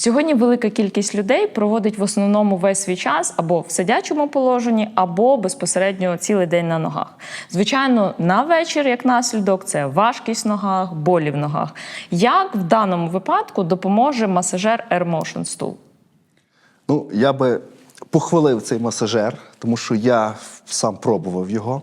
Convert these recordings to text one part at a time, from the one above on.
Сьогодні велика кількість людей проводить в основному весь свій час або в сидячому положенні, або безпосередньо цілий день на ногах. Звичайно, на вечір, як наслідок, це важкість в ногах, болі в ногах. Як в даному випадку допоможе масажер Air Motion Stool? Ну, я би похвалив цей масажер, тому що я сам пробував його.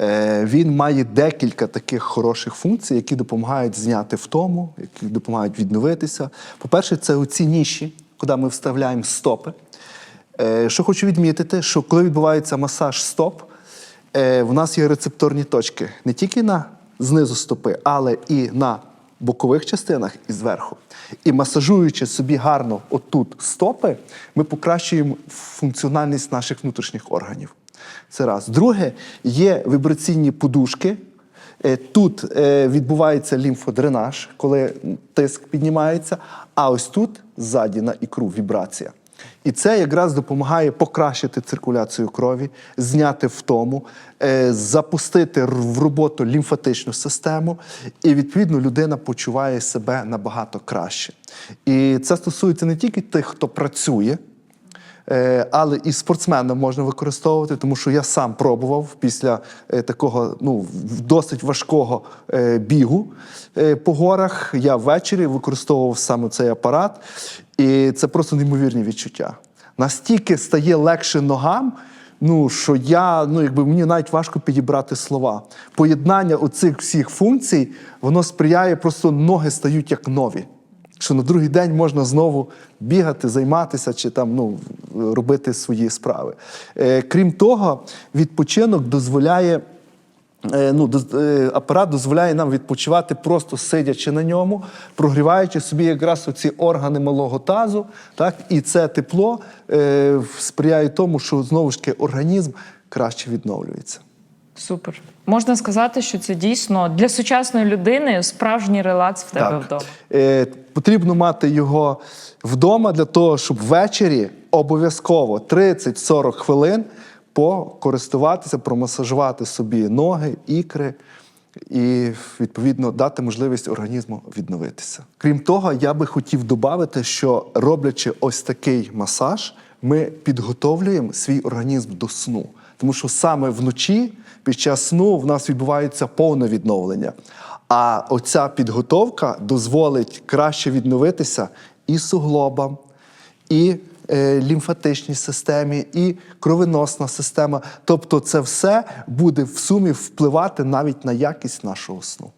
Е, Він має декілька таких хороших функцій, які допомагають зняти втому, які допомагають відновитися. По-перше, це оці ніші, куди ми вставляємо стопи. Е, Що хочу відмітити, що коли відбувається масаж стоп, е, в нас є рецепторні точки не тільки на знизу стопи, але і на бокових частинах і зверху. І масажуючи собі гарно отут стопи, ми покращуємо функціональність наших внутрішніх органів. Це раз. Друге, є вібраційні подушки. Е, Тут е, відбувається лімфодренаж, коли тиск піднімається, а ось тут ззаді на ікру вібрація. І це якраз допомагає покращити циркуляцію крові, зняти втому, е, запустити в роботу лімфатичну систему, і відповідно людина почуває себе набагато краще. І це стосується не тільки тих, хто працює. Е, Але і спортсменам можна використовувати, тому що я сам пробував після е, такого ну, досить важкого е, бігу по горах. Я ввечері використовував саме цей апарат, і це просто неймовірні відчуття. Настільки стає легше ногам. Ну, що я, ну якби мені навіть важко підібрати слова. Поєднання оцих всіх функцій, воно сприяє, просто ноги стають як нові що на другий день можна знову бігати, займатися чи там ну, робити свої справи. Е, крім того, відпочинок дозволяє. е, Ну, е, апарат дозволяє нам відпочивати просто сидячи на ньому, прогріваючи собі якраз оці органи малого тазу, так, і це тепло е, сприяє тому, що знову ж таки організм краще відновлюється. Супер. Можна сказати, що це дійсно для сучасної людини справжній релакс в тебе вдома. Е, потрібно мати його вдома для того, щоб ввечері обов'язково 30-40 хвилин покористуватися, промасажувати собі ноги, ікри і відповідно дати можливість організму відновитися. Крім того, я би хотів додати, що роблячи ось такий масаж, ми підготовлюємо свій організм до сну. Тому що саме вночі, під час сну, в нас відбувається повне відновлення. А оця підготовка дозволить краще відновитися і суглобам, і лімфатичній системі, і кровоносна система. Тобто, це все буде в сумі впливати навіть на якість нашого сну.